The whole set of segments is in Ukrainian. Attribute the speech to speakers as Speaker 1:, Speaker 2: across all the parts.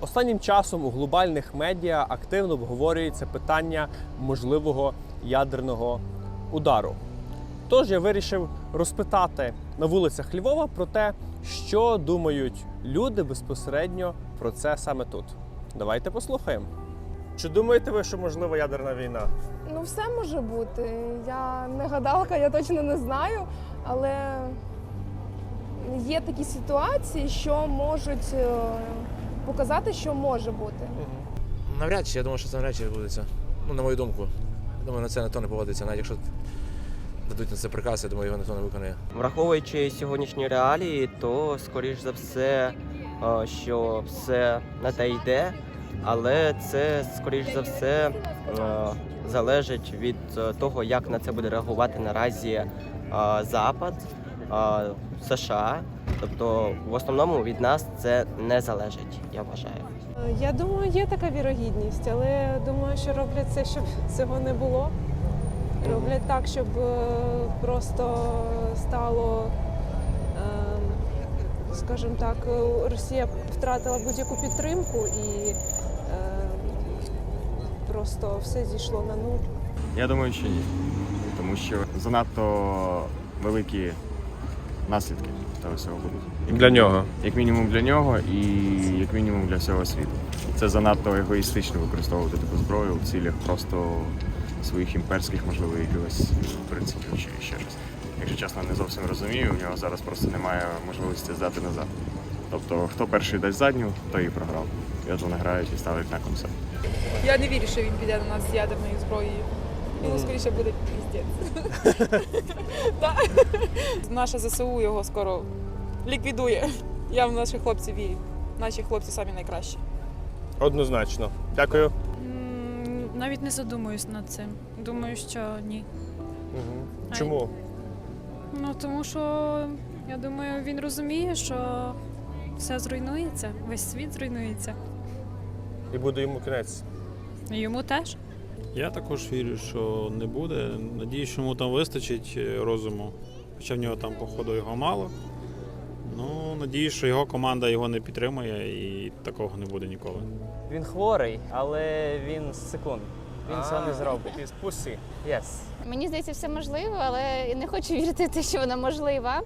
Speaker 1: Останнім часом у глобальних медіа активно обговорюється питання можливого ядерного удару. Тож я вирішив розпитати на вулицях Львова про те, що думають люди безпосередньо про це саме тут. Давайте послухаємо. Чи думаєте ви, що можлива ядерна війна?
Speaker 2: Ну, все може бути. Я не гадалка, я точно не знаю, але є такі ситуації, що можуть е, показати, що може бути.
Speaker 3: Навряд чи, я думаю, що це навряд чи відбудеться. Ну, на мою думку. Думаю, на це ніхто не поводиться. Навіть якщо дадуть на це приказ, я думаю, його ніхто не виконує.
Speaker 4: Враховуючи сьогоднішні реалії, то скоріш за все, е, що все на те йде, але це скоріш за все е, залежить від е, того, як на це буде реагувати наразі е, Запад, е, США. Тобто, в основному від нас це не залежить, я вважаю.
Speaker 5: Я думаю, є така вірогідність, але думаю, що роблять це, щоб цього не було. Роблять так, щоб е, просто стало, ем, скажімо так, е, Росія втратила будь-яку підтримку і ем, просто все зійшло на нуль.
Speaker 6: Я думаю, що ні. Тому що занадто великі наслідки того всього будуть.
Speaker 1: Для нього.
Speaker 6: Як мінімум для нього і як мінімум для всього світу. Це занадто егоїстично використовувати таку зброю в цілях просто своїх імперських, можливо, якихось принципів чи ще щось. Якщо чесно, не зовсім розумію, у нього зараз просто немає можливості здати назад. Тобто, хто перший дасть задню, той і програв. І от вони грають і ставлять на концерт.
Speaker 7: Я не вірю, що він піде на нас з ядерною зброєю. Йому скоріше буде піздець. Наша ЗСУ його скоро ліквідує. Я в наших хлопців вірю. Наші хлопці самі найкращі.
Speaker 1: Однозначно. Дякую.
Speaker 8: Навіть не задумуюсь над цим. Думаю, що ні.
Speaker 1: Чому?
Speaker 8: Ну тому що я думаю, він розуміє, що все зруйнується, весь світ зруйнується.
Speaker 1: І буде йому кінець.
Speaker 8: І йому теж.
Speaker 9: Я також вірю, що не буде. Надіюсь, що йому там вистачить е, розуму. Хоча в нього там, походу, його мало. Ну, надіюсь, що його команда його не підтримує і такого не буде ніколи.
Speaker 10: Він хворий, але він з секунд. Він цього не зробить.
Speaker 1: Із пусі.
Speaker 10: Yes.
Speaker 11: Мені здається, все можливо, але не хочу вірити в те, що вона можлива.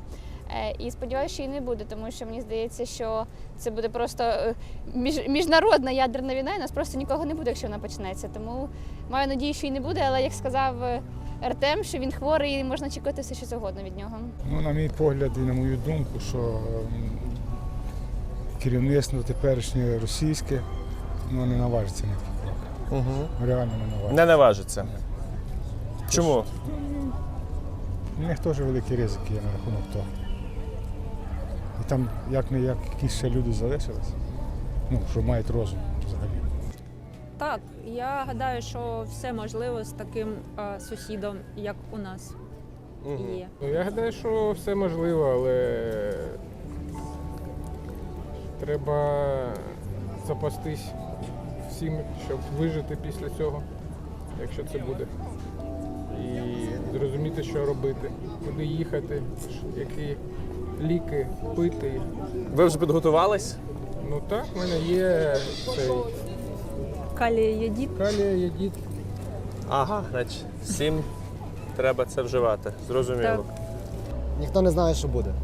Speaker 11: Е, І сподіваюся, що і не буде, тому що мені здається, що це буде просто е, між, міжнародна ядерна війна, і нас просто нікого не буде, якщо вона почнеться. Тому маю надію, що і не буде, але як сказав е, Артем, що він хворий і можна чекати все, що завгодно від нього.
Speaker 12: Ну, на мій погляд і на мою думку, що ем, керівництво теперішнє російське ну, не наважиться на такий крок.
Speaker 1: Угу.
Speaker 12: Реально не наважиться.
Speaker 1: Не наважиться. Чому?
Speaker 12: У них теж великі ризики є на рахунок того. Там як не як якісь ще люди залишились, ну, що мають розум взагалі.
Speaker 7: Так, я гадаю, що все можливо з таким е, сусідом, як у нас є.
Speaker 9: Ну, Я гадаю, що все можливо, але треба запастись всім, щоб вижити після цього, якщо це буде. І зрозуміти, що робити, куди їхати, які ліки пити.
Speaker 1: Ви вже підготувались?
Speaker 9: Ну так, в мене є цей
Speaker 7: Калія єдіт.
Speaker 9: калія, єдіт.
Speaker 1: Ага, значить, всім треба це вживати. Зрозуміло.
Speaker 13: Ніхто не знає, що буде.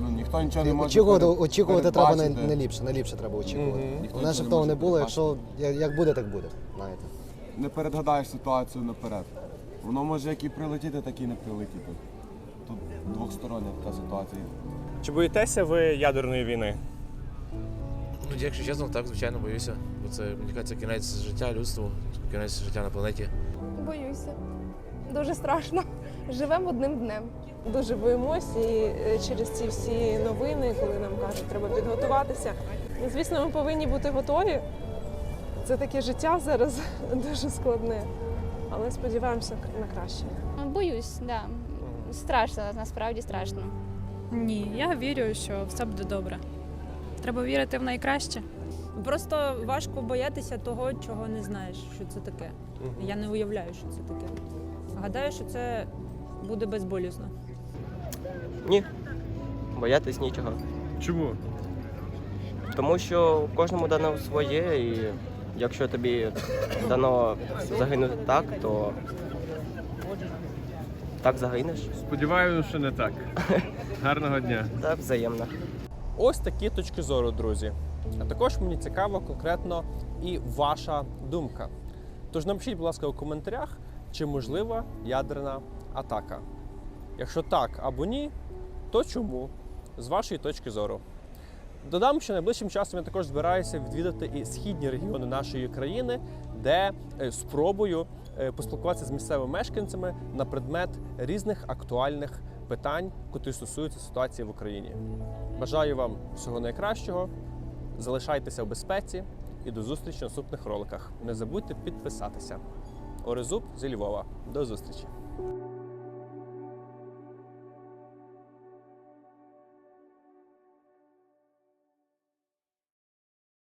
Speaker 6: Ну, ніхто нічого не може
Speaker 13: Очікувати,
Speaker 6: перед-
Speaker 13: очікувати треба
Speaker 6: передбачити.
Speaker 13: не, не ліпше, не ліпше треба очікувати.
Speaker 1: Мгм.
Speaker 6: Ніхто
Speaker 13: У нас ще
Speaker 6: нічого
Speaker 13: того не
Speaker 6: може
Speaker 13: було, якщо як, як буде, так буде. Знаєте.
Speaker 6: не передгадаєш ситуацію наперед. Воно може як і прилетіти, так і не прилетіти. Тут двостороння така ситуація.
Speaker 1: Чи боїтеся ви ядерної війни?
Speaker 3: Ну, якщо чесно, так, звичайно, боюся. Бо це, мені кажеться, кінець життя людству, кінець життя на планеті.
Speaker 2: Боюся. Дуже страшно. Живемо одним днем.
Speaker 5: Дуже боїмось, і е, через ці всі новини, коли нам кажуть, треба підготуватися. Ну, звісно, ми повинні бути готові. Це таке життя зараз дуже складне, але сподіваємося на краще.
Speaker 11: Боюсь, да. Страшно, насправді страшно.
Speaker 8: Ні, я вірю, що все буде добре. Треба вірити в найкраще.
Speaker 7: Просто важко боятися того, чого не знаєш, що це таке. Я не уявляю, що це таке. Гадаю, що це буде безболісно.
Speaker 4: Ні. Боятись нічого.
Speaker 1: Чому?
Speaker 4: Тому що кожному дано своє, і якщо тобі дано загинути так, то так загинеш.
Speaker 1: Сподіваюся, що не так. Гарного дня.
Speaker 4: Так, взаємно.
Speaker 1: Ось такі точки зору, друзі. А також мені цікаво конкретно і ваша думка. Тож напишіть, будь ласка, у коментарях, чи можлива ядерна атака. Якщо так або ні, то чому? З вашої точки зору. Додам, що найближчим часом я також збираюся відвідати і східні регіони нашої країни, де е, спробую поспілкуватися з місцевими мешканцями на предмет різних актуальних питань, котрі стосуються ситуації в Україні. Бажаю вам всього найкращого. Залишайтеся в безпеці і до зустрічі в наступних роликах. Не забудьте підписатися. Орезуб зі Львова. До зустрічі!